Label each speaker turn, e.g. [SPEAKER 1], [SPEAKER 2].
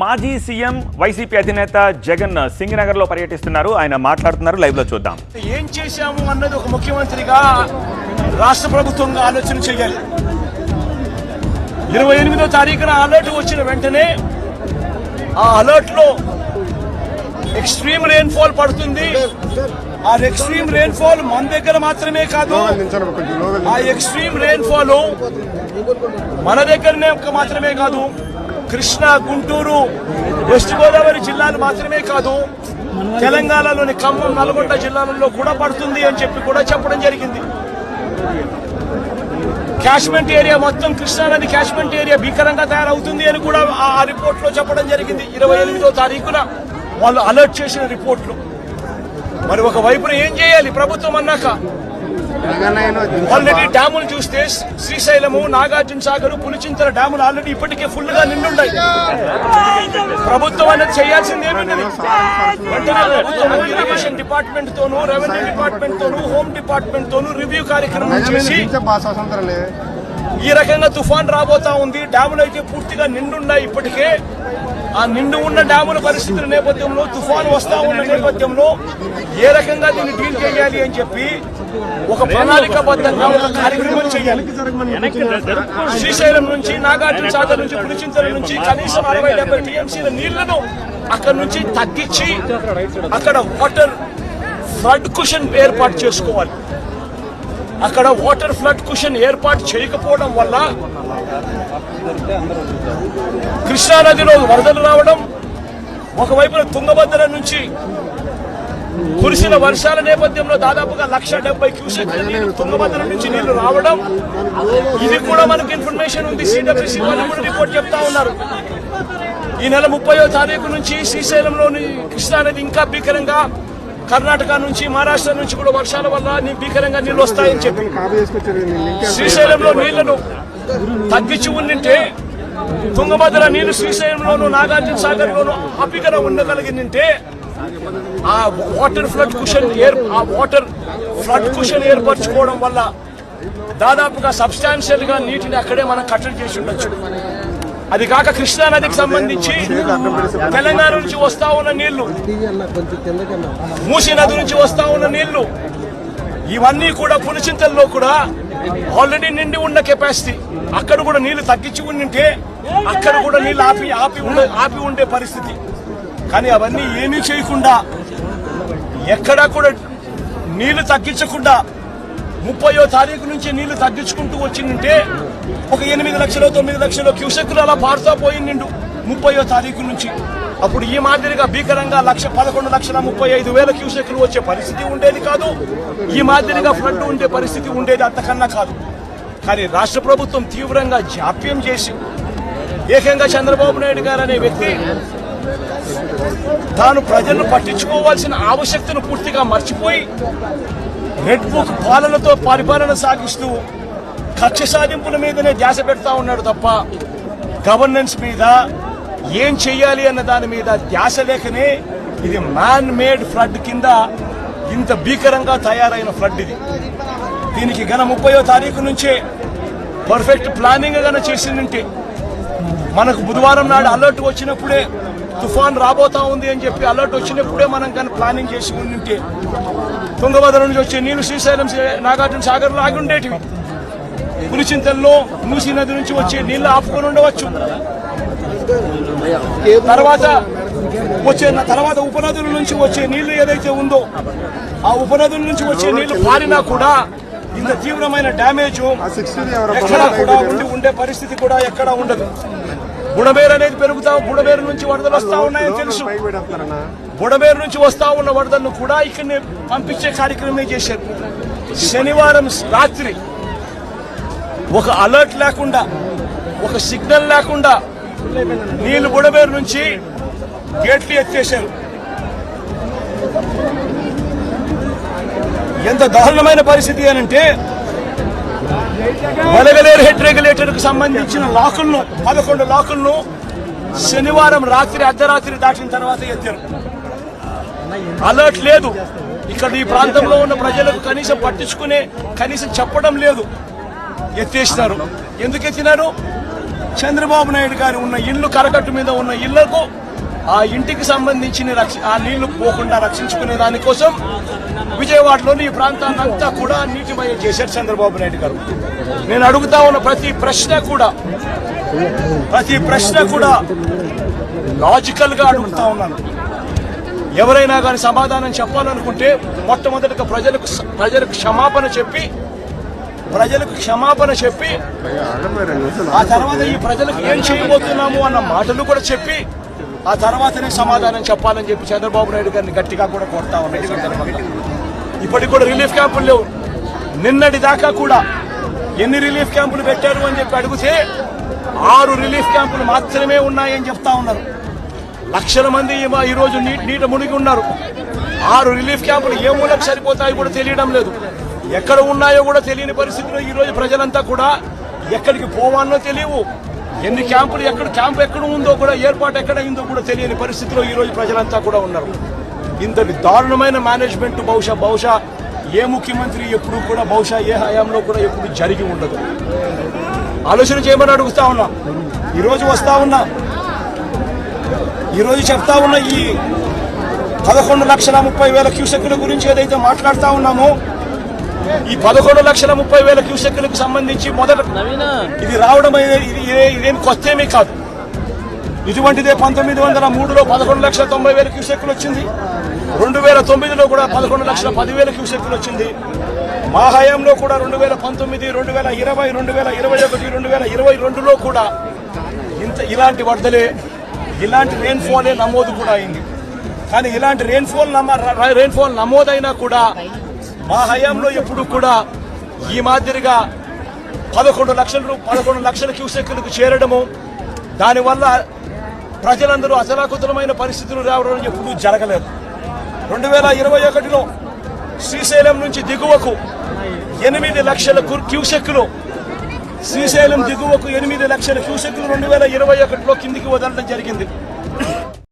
[SPEAKER 1] మాజీ CM YCP అధినేత జగన్ సింగనగర్లో పర్యటిస్తున్నారు. ఆయన మాట్లాడుతున్నారు. లైవ్లో చూద్దాం.
[SPEAKER 2] ఏం చేశాము అన్నది ఒక ముఖ్యమంత్రిగా రాష్ట్ర ప్రభుత్వంగా ఆలోచన చేయాలి. ఇరవై ఎనిమిదో తారీఖున అలర్ట్ వచ్చిన వెంటనే ఆ అలర్ట్లో ఎక్స్ట్రీమ్ రెయిన్ఫాల్ పడుతుంది. ఆ ఎక్స్ట్రీమ్ రెయిన్ఫాల్ మన దగ్గర మాత్రమే కాదు ఆ ఎక్స్ట్రీమ్ రెయిన్ఫాల్ మన దగ్గరనే ఒక మాత్రమే కాదు కృష్ణా గుంటూరు వెస్ట్ గోదావరి జిల్లాలు మాత్రమే కాదు తెలంగాణలోని ఖమ్మం నల్గొండ జిల్లాలలో కూడా పడుతుంది అని చెప్పి కూడా చెప్పడం జరిగింది. క్యాష్మెంట్ ఏరియా మొత్తం కృష్ణానది క్యాష్మెంట్ ఏరియా భీకరంగా తయారవుతుంది అని కూడా ఆ రిపోర్ట్లో చెప్పడం జరిగింది. ఇరవై ఎనిమిదో తారీఖున వాళ్ళు అలర్ట్ చేసిన రిపోర్ట్లు. మరి ఒకవైపున ఏం చేయాలి? ప్రభుత్వం అన్నాక ఆల్రెడీ డ్యాములు చూస్తే శ్రీశైలము నాగార్జున సాగర్ పులిచింతల డ్యాములు ఆల్రెడీ ఇప్పటికే ఫుల్గా నిండున్నాయి. ప్రభుత్వం అనేది చేయాల్సింది ఏమున్నది వెంటనే ప్రభుత్వం ఇరిగేషన్ డిపార్ట్మెంట్ తోను రెవెన్యూ డిపార్ట్మెంట్ తోను హోమ్ డిపార్ట్మెంట్ తోను రివ్యూ కార్యక్రమం చేసి ఈ రకంగా తుఫాన్ రాబోతా ఉంది. డ్యాములు అయితే పూర్తిగా నిండున్నాయి ఇప్పటికే. ఆ నిండు ఉన్న డ్యాముల పరిస్థితుల నేపథ్యంలో తుఫాన్ వస్తా ఉన్న నేపథ్యంలో ఏ రకంగా దీన్ని డీల్ చేయాలి అని చెప్పి ఒక ప్రణాళికాబద్ధంగా ఒక కార్యక్రమం చేయాలి. శ్రీశైలం నుంచి నాగార్జున సాగర్ నుంచి పులిచింతల నుంచి కనీసం అరవై డెబ్బై టీఎంసీల నీళ్ళను అక్కడ నుంచి తగ్గించి అక్కడ వాటర్ ఫ్లడ్ కుషన్ ఏర్పాటు చేసుకోవాలి. అక్కడ వాటర్ ఫ్లడ్ కుషన్ ఏర్పాటు చేయకపోవడం వల్ల కృష్ణానదిలో వరదలు రావడం ఒకవైపున తుంగభద్ర నుంచి కురిసిన వర్షాల నేపథ్యంలో దాదాపుగా లక్ష డెబ్బై క్యూసెక్ నీళ్ళు తుంగభద్ర నుంచి నీళ్ళు రావడం. ఇది కూడా మనకు ఇన్ఫర్మేషన్ ఉంది. సిడబ్ల్యూసీ వాళ్ళు కూడా రిపోర్ట్ చెప్తా ఉన్నారు. ఈ నెల ముప్పయో తారీఖు నుంచి శ్రీశైలంలోని కృష్ణానది ఇంకా భీకరంగా కర్ణాటక నుంచి మహారాష్ట్ర నుంచి కూడా వర్షాల వల్ల భీకరంగా నీళ్ళు వస్తాయని చెప్పి. శ్రీశైలంలో నీళ్ళను తగ్గించి ఉండింటే తుంగభద్ర నీళ్ళు శ్రీశైలంలోను నాగార్జున సాగర్ లోను అపికర ఉండగలిగిందంటే ఆ వాటర్ ఫ్లడ్ కుషన్ ఏర్ ఆ వాటర్ ఫ్లడ్ కుషన్ ఏర్పరచుకోవడం వల్ల దాదాపుగా సబ్స్టాన్షియల్గా నీటిని అక్కడే మనం కట్టడి చేసి ఉండొచ్చు. అది కాక కృష్ణా నదికి సంబంధించి తెలంగాణ నుంచి వస్తా ఉన్న నీళ్ళు మూసీ నది నుంచి వస్తా ఉన్న నీళ్ళు ఇవన్నీ కూడా పులిచింతల్లో కూడా ఆల్రెడీ నిండి ఉన్న కెపాసిటీ. అక్కడ కూడా నీళ్ళు తగ్గించి ఉండింటే అక్కడ కూడా నీళ్ళు ఆపి ఆపి ఉండే ఆపి ఉండే పరిస్థితి. కానీ అవన్నీ ఏమీ చేయకుండా ఎక్కడా కూడా నీళ్ళు తగ్గించకుండా ముప్పయో తారీఖు నుంచి నీళ్ళు తగ్గించుకుంటూ వచ్చిందంటే ఒక ఎనిమిది లక్షలు తొమ్మిది లక్షలు క్యూసెక్కులు అలా పారుతా పోయిండు ముప్పయో తారీఖు నుంచి. అప్పుడు ఈ మాదిరిగా భీకరంగా లక్ష పదకొండు లక్షల ముప్పై ఐదు వేల క్యూసెక్లు వచ్చే పరిస్థితి ఉండేది కాదు. ఈ మాదిరిగా ఫ్లడ్ ఉండే పరిస్థితి ఉండేది అంతకన్నా కాదు. కానీ రాష్ట్ర ప్రభుత్వం తీవ్రంగా జాప్యం చేసి ఏకంగా చంద్రబాబు నాయుడు గారు అనే వ్యక్తి తాను ప్రజలను పట్టించుకోవాల్సిన ఆవశ్యకతను పూర్తిగా మర్చిపోయి రెడ్ బుక్ పాలనతో పరిపాలన సాగిస్తూ కక్ష సాధింపుల మీదనే ధ్యాస పెడతా ఉన్నాడు తప్ప గవర్నెన్స్ మీద ఏం చెయ్యాలి అన్న దాని మీద ధ్యాస లేకనే ఇది మ్యాన్ మేడ్ ఫ్లడ్ కింద ఇంత భీకరంగా తయారైన ఫ్లడ్ ఇది. దీనికి గన ముప్పయో తారీఖు నుంచే పర్ఫెక్ట్ ప్లానింగ్ గన చేసిందంటే మనకు బుధవారం నాడు అలర్ట్ వచ్చినప్పుడే తుఫాన్ రాబోతా ఉంది అని చెప్పి అలర్ట్ వచ్చినప్పుడే మనం కానీ ప్లానింగ్ చేసి ఉండింటే తుంగభద్ర నుంచి వచ్చే నీళ్ళు శ్రీశైలం నాగార్జున సాగర్ లాగి ఉండేటివి. పులిచింతల్లో మూసీ నది నుంచి వచ్చే నీళ్ళు ఆపుకొని ఉండవచ్చు. తర్వాత వచ్చే తర్వాత ఉపనదుల నుంచి వచ్చే నీళ్ళు ఏదైతే ఉందో ఆ ఉపనదుల నుంచి వచ్చే నీళ్ళు పారినా కూడా ఇంత తీవ్రమైన డ్యామేజ్ ఎక్కడా కూడా ఉండి ఉండే పరిస్థితి కూడా ఎక్కడా ఉండదు. బుడమేరు అనేది పెరుగుతా. బుడమేరు నుంచి వరదలు వస్తా ఉన్నాయని తెలుసు. బుడమేరు నుంచి వస్తా ఉన్న వరదలను కూడా ఇక్కడనే పంపించే కార్యక్రమం చేశారు. శనివారం రాత్రి ఒక అలర్ట్ లేకుండా ఒక సిగ్నల్ లేకుండా నీళ్ళు బుడమేరు నుంచి గేట్లు ఎత్తేశారు. ఎంత దారుణమైన పరిస్థితి అనంటే వలగలేరు హెడ్ రెగ్యులేటర్కు సంబంధించిన లాకులను పదకొండు లాకులను శనివారం రాత్రి అర్ధరాత్రి దాటిన తర్వాత ఎత్తారు. అలర్ట్ లేదు. ఇక్కడ ఈ ప్రాంతంలో ఉన్న ప్రజలకు కనీసం పట్టించుకునే కనీసం చెప్పడం లేదు. ఎత్తేసినారు. ఎందుకు ఎత్తినారు? చంద్రబాబు నాయుడు గారి ఉన్న ఇల్లు కరకట్టు మీద ఉన్న ఇళ్ళకు ఆ ఇంటికి సంబంధించిన రక్ష ఆ నీళ్ళు పోకుండా రక్షించుకునే దానికోసం విజయవాడలోని ఈ ప్రాంతాన్నంతా కూడా నీటిమయం చేశారు చంద్రబాబు నాయుడు గారు. నేను అడుగుతా ఉన్న ప్రతి ప్రశ్న కూడా ప్రతి ప్రశ్న కూడా లాజికల్గా అడుగుతా ఉన్నాను. ఎవరైనా కానీ సమాధానం చెప్పాలనుకుంటే మొట్టమొదటిగా ప్రజలకు ప్రజలకు క్షమాపణ చెప్పి ప్రజలకు క్షమాపణ చెప్పి ఆ తర్వాత ఈ ప్రజలకు ఏం చేయబోతున్నాము అన్న మాటలు కూడా చెప్పి ఆ తర్వాతనే సమాధానం చెప్పాలని చెప్పి చంద్రబాబు నాయుడు గారిని గట్టిగా కూడా కోరుతా ఉన్నాయి ఇప్పటికి కూడా రిలీఫ్ క్యాంపులు లేవు. నిన్నటి దాకా కూడా ఎన్ని రిలీఫ్ క్యాంపులు పెట్టారు అని చెప్పి అడిగితే ఆరు రిలీఫ్ క్యాంపులు మాత్రమే ఉన్నాయని చెప్తా ఉన్నారు. లక్షల మంది ఈరోజు ఈ నీట మునిగి ఉన్నారు. ఆరు రిలీఫ్ క్యాంపులు ఏ మూలకు సరిపోతాయో కూడా తెలియడం లేదు. ఎక్కడ ఉన్నాయో కూడా తెలియని పరిస్థితిలో ఈరోజు ప్రజలంతా కూడా ఎక్కడికి పోవాలో తెలియవు. ఎన్ని క్యాంపులు ఎక్కడ క్యాంప్ ఎక్కడ ఉందో కూడా ఏర్పాటు ఎక్కడ అయిందో కూడా తెలియని పరిస్థితిలో ఈరోజు ప్రజలంతా కూడా ఉన్నారు. ఇంతటి దారుణమైన మేనేజ్మెంట్ బహుశా బహుశా ఏ ముఖ్యమంత్రి ఎప్పుడు కూడా బహుశా ఏ హయాంలో కూడా ఎప్పుడు జరిగి ఉండదు. ఆలోచన చేయమని అడుగుతా ఉన్నా. ఈరోజు వస్తా ఉన్నా. ఈరోజు చెప్తా ఉన్న ఈ పదకొండు లక్షల ముప్పై వేల క్యూసెక్కుల గురించి ఏదైతే మాట్లాడుతూ ఉన్నామో ఈ పదకొండు లక్షల ముప్పై వేల క్యూసెక్కులకు సంబంధించి మొదట ఇది రావడం అనేది ఇది ఇదే- ఇదేం కొత్తేమీ కాదు. ఇటువంటిదే పంతొమ్మిది వందల మూడులో పదకొండు లక్షల తొంభై వేల క్యూసెక్కులు వచ్చింది. రెండు వేల తొమ్మిదిలో కూడా పదకొండు లక్షల పదివేల క్యూసెక్కులు వచ్చింది. మా హయాంలో కూడా రెండు వేల పంతొమ్మిది రెండు వేల ఇరవై రెండు వేల ఇరవై ఒకటి రెండు వేల ఇరవై రెండులో కూడా ఇంత ఇలాంటి వరదలే ఇలాంటి రెయిన్ఫాలే నమోదు కూడా అయింది. కానీ ఇలాంటి రెయిన్ఫాల్ నమ రెయిన్ఫాల్ నమోదైనా కూడా మా హయాంలో ఎప్పుడు కూడా ఈ మాదిరిగా పదకొండు లక్షల పదకొండు లక్షల క్యూసెక్కులకు చేరడము దానివల్ల ప్రజలందరూ అజలాకుతలమైన పరిస్థితులు రావడం ఎప్పుడూ జరగలేదు. రెండు వేల ఇరవై ఒకటిలో శ్రీశైలం నుంచి దిగువకు ఎనిమిది లక్షల క్యూసెక్కులు శ్రీశైలం దిగువకు ఎనిమిది లక్షల క్యూసెక్కులు రెండు వేల ఇరవై ఒకటిలో కిందికి వదలడం జరిగింది.